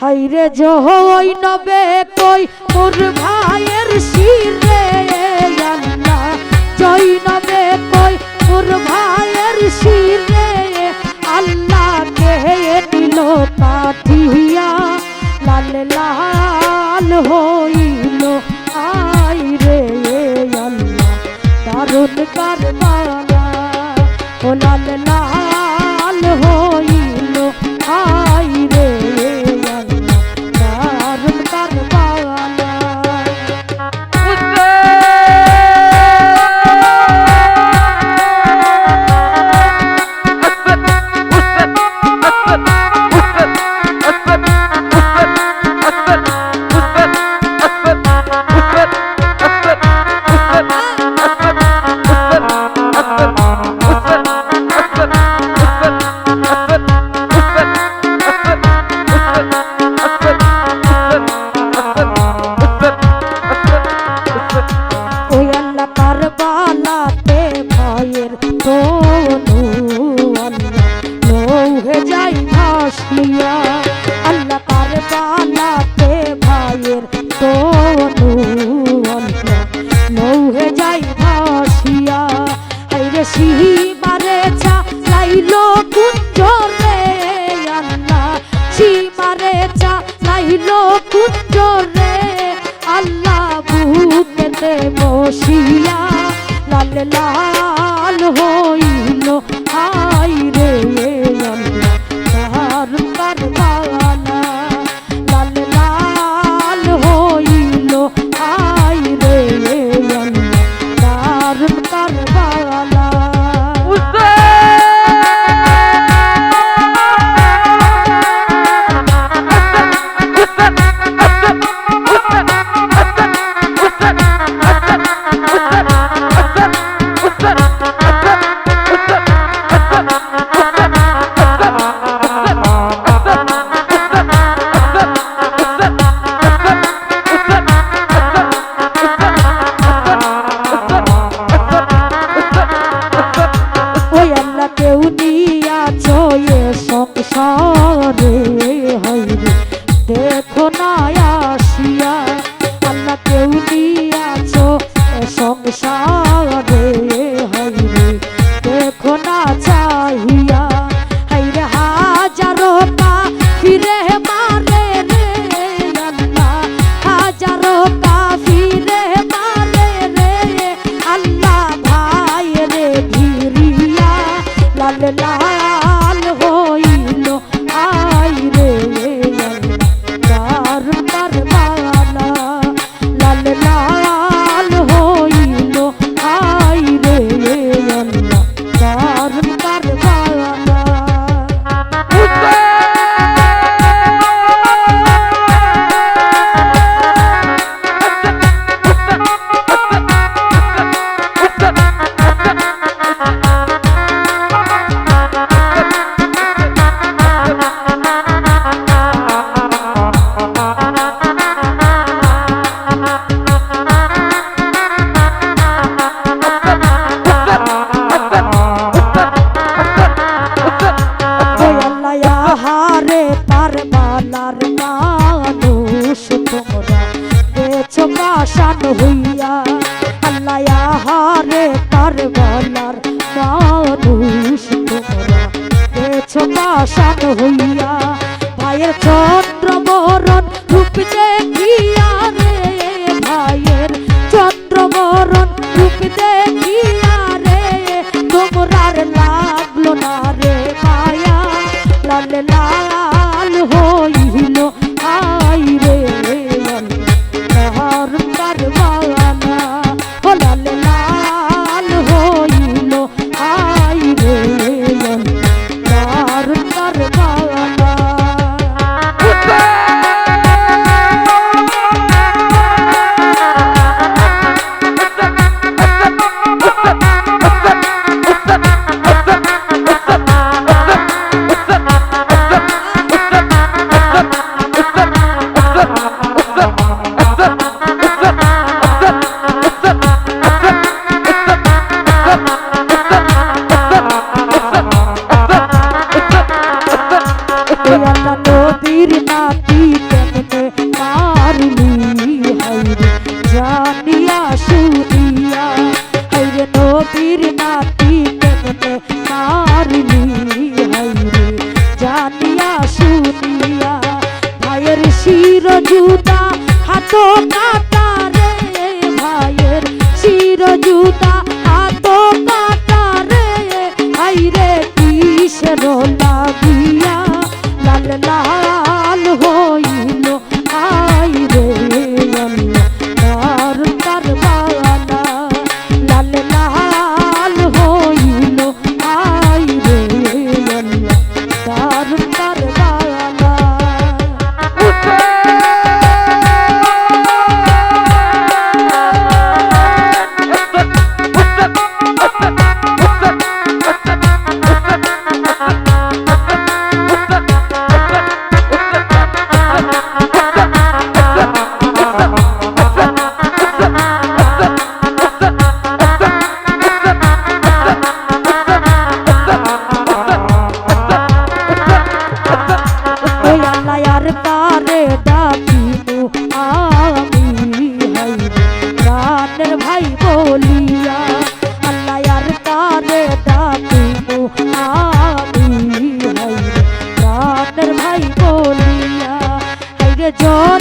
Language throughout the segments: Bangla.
হাইরে জহই নবে কই, মোর ভাইয়ের শিরে আল্লাহ। জয় নবে কই, মোর ভাইয়ের শিরে আল্লাহ কে নিল কাঠিয়া লাল লাল হইল, আই রে আল্লাহ। দারুণ কারবালা ও লাল কারবালাতে ভাইয়ের তনু আল্লাহ লৌহে যাই ভাসিয়া, আল্লাহ কারবালাতে ভাইয়ের তনু আল্লাহ লৌহে যাই ভাসিয়া হাইরে সিহিবারে চা লাইলো কুঞ্জরে আল্লাহ। সীমারে চা লাইলো কুঞ্জরে আল্লাহ বুকেতে বসিয়া লাল আসিয়া আল্লাহ কেউ নিয়াছ সংসারে বেছো কাশান হইয়া, ভাইয়ের চন্দ্র মরণ রূপ দেখিয়া রে, ভাইয়ের চন্দ্র মরণ রূপ দেখিয়া রে তোমরার লাগল না রে মায়া লাল লাল হইল। জানিয়া শুনিয়া হাইরে নবীর নাতি, কেমনে মারলি? হাইরে জানিয়া শুনিয়া, ভাইয়ের শির জুতা হাত কাট জয়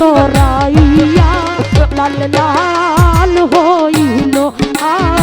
সরাইয়া লাল লাল হইল আ